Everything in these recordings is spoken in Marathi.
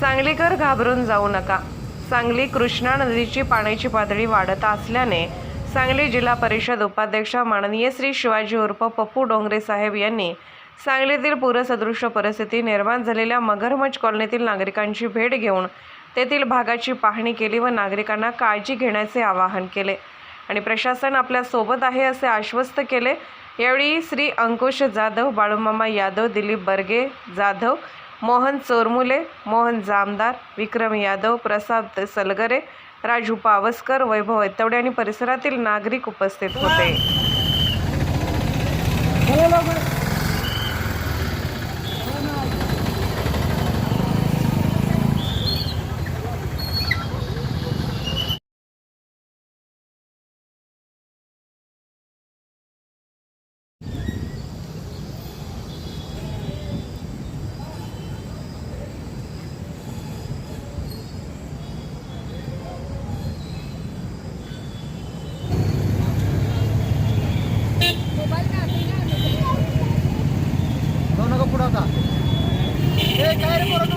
सांगलीकर घाबरून जाऊ नका. सांगली कृष्णा नदीची पाण्याची पातळी वाढत असल्याने सांगली जिल्हा परिषद उपाध्यक्ष माननीय श्री शिवाजी उर्फ पप्पू डोंगरे साहेब यांनी सांगलीतील पूरसदृश्य परिस्थिती निर्माण झालेल्या मगरमच्छ कॉलनीतील नागरिकांची भेट घेऊन तेथील भागाची पाहणी केली व नागरिकांना काळजी घेण्याचे आवाहन केले. आणि प्रशासन आपल्यासोबत आहे असे आश्वस्त केले. यावेळी श्री अंकुश जाधव बाळूमामा यादव दिलीप बर्गे जाधव मोहन चोरमुले मोहन जामदार विक्रम यादव प्रसाद सलगरे राजू पावसकर वैभव ऐतवडे आणि परिसरातील नागरिक उपस्थित होते. आता काय रे पोरांनो?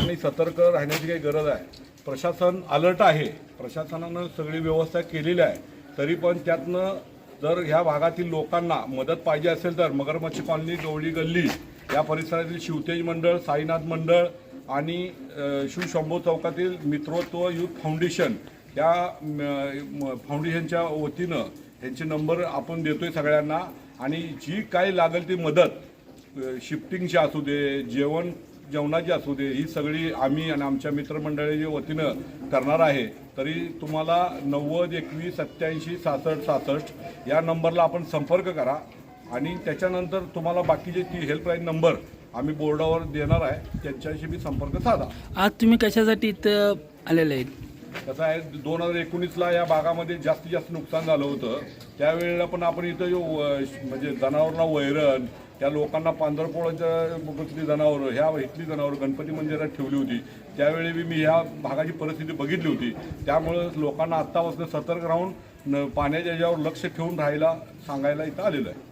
आणि सतर्क राहण्याची काही गरज आहे. प्रशासन अलर्ट आहे. प्रशासनानं सगळी व्यवस्था केलेली आहे. तरी पण त्यातनं जर ह्या भागातील लोकांना मदत पाहिजे असेल तर मगरमच्छ कॉलनी गवळी गल्ली या परिसरातील शिवतेज मंडळ साईनाथ मंडळ आणि शिवशंभू शिवशंभो चौकातील मित्रोत्व युथ फाउंडेशन या म, फाउंडेशनच्या वतीनं ह्यांचे नंबर आपण देतोय सगळ्यांना. आणि जी काही लागेल ती मदत शिफ्टिंगची असू दे जेवण जेवणाची असू दे ही सगळी आम्ही आणि आमच्या मित्रमंडळीच्या वतीनं करणार आहे तरी तुम्हाला नव्वद एकवीस सत्याऐंशी सहासष्ट सहासष्ट या नंबरला आपण संपर्क करा. आणि त्याच्यानंतर तुम्हाला बाकीचे ती हेल्पलाईन नंबर आम्ही बोर्डावर देणार आहे त्यांच्याशी बी संपर्क साधा. आज तुम्ही कशासाठी इथं आलेले आहेत? कसं आहे दोन हजार एकोणीसला या भागामध्ये जास्तीत जास्त नुकसान झालं होतं. त्यावेळेला पण आपण इथं जो म्हणजे जनावरांना वैरण त्या लोकांना पांढरपोळाच्या जनावरं ह्या इथली जनावरं गणपती मंदिरात ठेवली होती. त्यावेळी बी मी ह्या भागाची परिस्थिती बघितली होती. त्यामुळं लोकांना आत्तापासून सतर्क राहून न- पाण्याच्या याच्यावर लक्ष ठेवून राहायला सांगायला इथं आलेलं आहे.